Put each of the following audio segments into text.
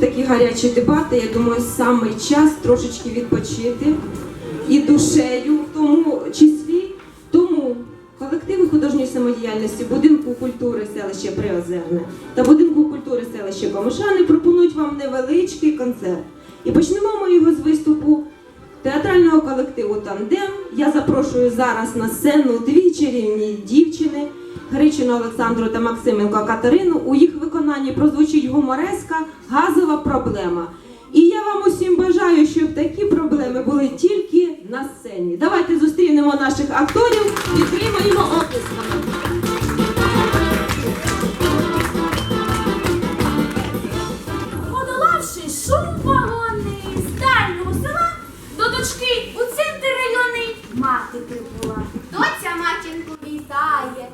такі гарячі дебати. Я думаю, саме час трошечки відпочити і душею в тому числі. Тому колективи художньої самодіяльності будинку культури селище Приозерне та будинку культури селище Комишани пропонують вам невеличкий концерт. І почнемо ми його з виступу театрального колективу Тандем. Я запрошую зараз на сцену дві чарівні дівчини Гричину Олександру та Максименко Катерину. У їх виконанні прозвучить гумореска газова проблема. І я вам усім бажаю, щоб такі проблеми були тільки на сцені. Давайте зустрінемо наших акторів і приймемо оплесками. Подолавши шум вагонний з дальнього села, до дочки у центр районний мати прибула. Доця матінку вітає,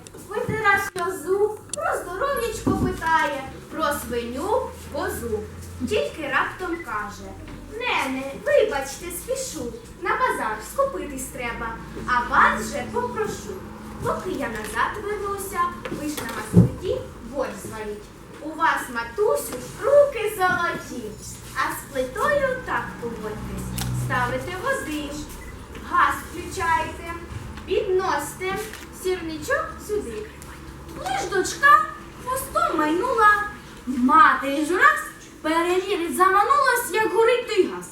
свиню козу. Тільки раптом каже: Нене, вибачте, спішу, на базар скупитись треба, а вас же попрошу. Поки я назад вернуся, ви ж на маслиті борщ зваріть. У вас, матусю, руки золоті, а з плитою так поводьтесь. Ставите води, газ включайте, підносьте, сірничок сюди. Лиш дочка хвостом майнула, матері ж раз перевірить заманулась, як горить той газ.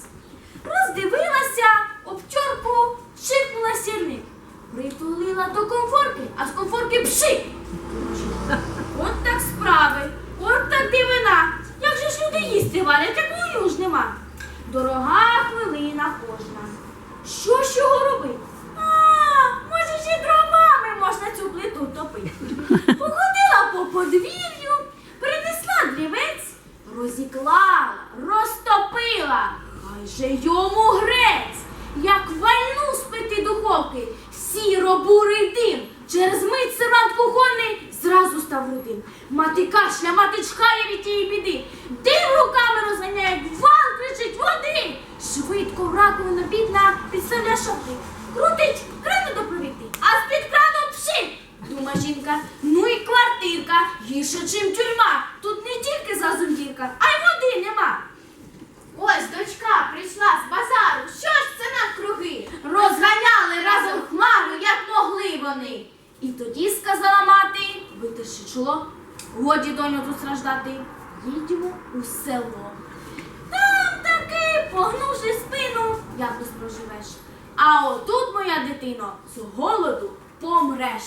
Роздивилася, обчорку, шикнула сірник. Притулила до комфорки, а з комфорки пшик. От так справи, от так дивина. Як же ж люди їсти варять, як ж нема. Дорога хвилина кожна. Що ж його робить? Же йому грець, як вальну з п'яти духовки, сіро-бурий дим. Через мить сервант кухонний зразу став рудим. Мати кашля, мати чхає від тієї біди. Дим руками розганяє, гвалт кричить води. Швидко в раковину бідна підставляє шапки. Крутить, крану допровікти, а з-під крану пшик. Дума жінка, ну і квартирка, гірше, чим тюрма. Тут не тільки зазумдірка, а й води нема. Витерши годі доню тут страждати, їдьмо у село. Там таки, погнувши спину, якось проживеш. А отут, моя дитино, з голоду помреш.